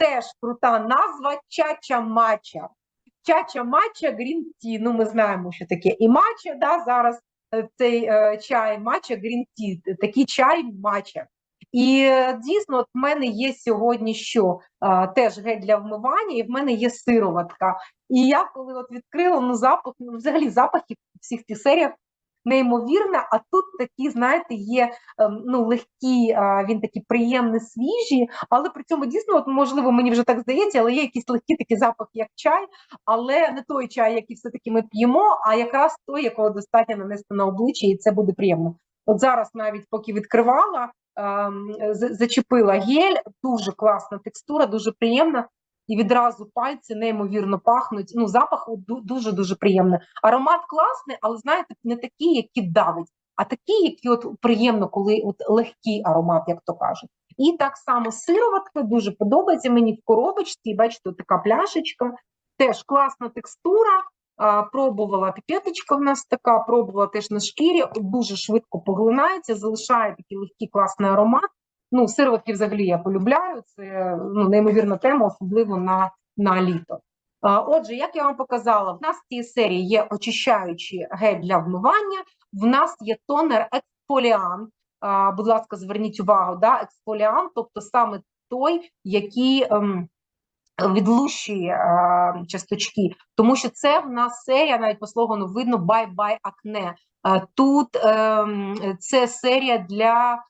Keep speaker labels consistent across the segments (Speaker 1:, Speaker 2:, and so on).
Speaker 1: теж крута назва Чача Мача. Чача Мача Tea. Ну, ми знаємо, що таке і мача, да, зараз е, цей е, чай мача Tea, такий чай мача. І е, дійсно, от в мене є сьогодні що а, теж гель для вмивання, і в мене є сироватка. І я коли от відкрила ну запах, ну взагалі запахи в всіх цих серіях неймовірне. А тут такі, знаєте, є ем, ну легкі, він такі приємні, свіжі, але при цьому дійсно, от можливо, мені вже так здається, але є якийсь легкий такий запах, як чай, але не той чай, який все-таки ми п'ємо, а якраз той, якого достатньо нанести на обличчя, і це буде приємно. От зараз навіть поки відкривала. ем, Зачепила гель, дуже класна текстура, дуже приємна, і відразу пальці неймовірно пахнуть. Ну, запах дуже дуже приємний. Аромат класний, але знаєте, не такий, який давить, а такий, який от приємно, коли от легкий аромат, як то кажуть. І так само сироватка дуже подобається мені в коробочці. Бачите, така пляшечка, теж класна текстура. А, Пробувала піпеточка в нас така, пробувала теж на шкірі, дуже швидко поглинається, залишає такий легкий класний аромат. Ну, сироватки взагалі я полюбляю, це ну, неймовірна тема, особливо на, на літо. Отже, як я вам показала, в нас в цій серії є очищаючий гель для вмивання, в нас є тонер ексфоліант. А, Будь ласка, зверніть увагу, да, ексфоліант, тобто саме той, який ем, відлущує часточки, тому що це в нас серія, навіть по слогану видно бай-бай акне. Тут ем, це серія для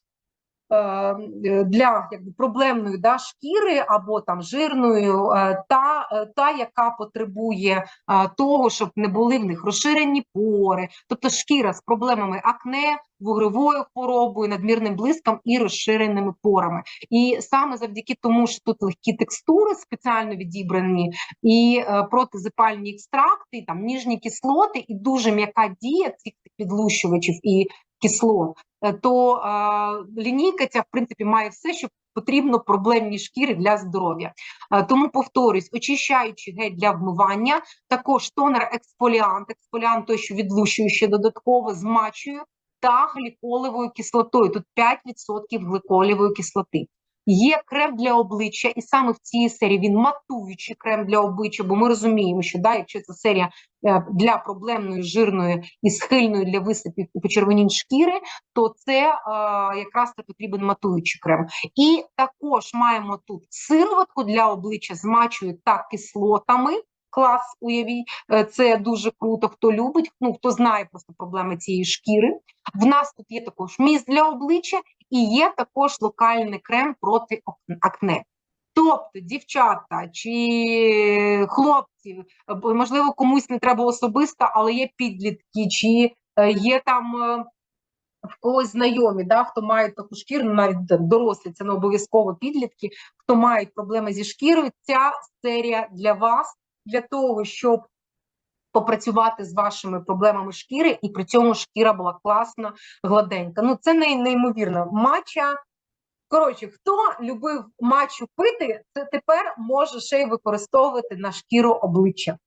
Speaker 1: для якби, проблемної да, шкіри або там жирної, е, та, е, та, яка потребує е, того, щоб не були в них розширені пори, тобто шкіра з проблемами акне, вугровою хворобою, надмірним блиском і розширеними порами. І саме завдяки тому, що тут легкі текстури спеціально відібрані, і е, протизапальні екстракти, і, там ніжні кислоти, і дуже м'яка дія цих підлущувачів і кислот, е, то е, лінійка ця в принципі має все, що потрібно проблемній шкірі для здоров'я. Е, тому повторюсь, очищаючи гель для вмивання, також тонер ексфоліант, ексфоліант той, що відлущує ще додатково змачую та гліколевою кислотою. Тут 5% гликолівої кислоти. Є крем для обличчя, і саме в цій серії він матуючий крем для обличчя, бо ми розуміємо, що да, якщо це серія е, для проблемної, жирної і схильної для висипів і почервонінь шкіри, то це е, якраз це потрібен матуючий крем. І також маємо тут сироватку для обличчя, змачую та кислотами. Клас, уявіть, е, це дуже круто. Хто любить, ну хто знає просто проблеми цієї шкіри. В нас тут є також міст для обличчя і є також локальний крем проти акне. Тобто, дівчата чи хлопці, можливо, комусь не треба особисто, але є підлітки, чи е, є там е, в когось знайомі, да, хто має таку шкіру, ну, навіть дорослі, це не обов'язково підлітки, хто мають проблеми зі шкірою. Ця серія для вас, для того, щоб попрацювати з вашими проблемами шкіри, і при цьому шкіра була класна, гладенька. Ну це не, неймовірно. Матча. Коротше, хто любив матчу пити, це тепер може ще й використовувати на шкіру обличчя.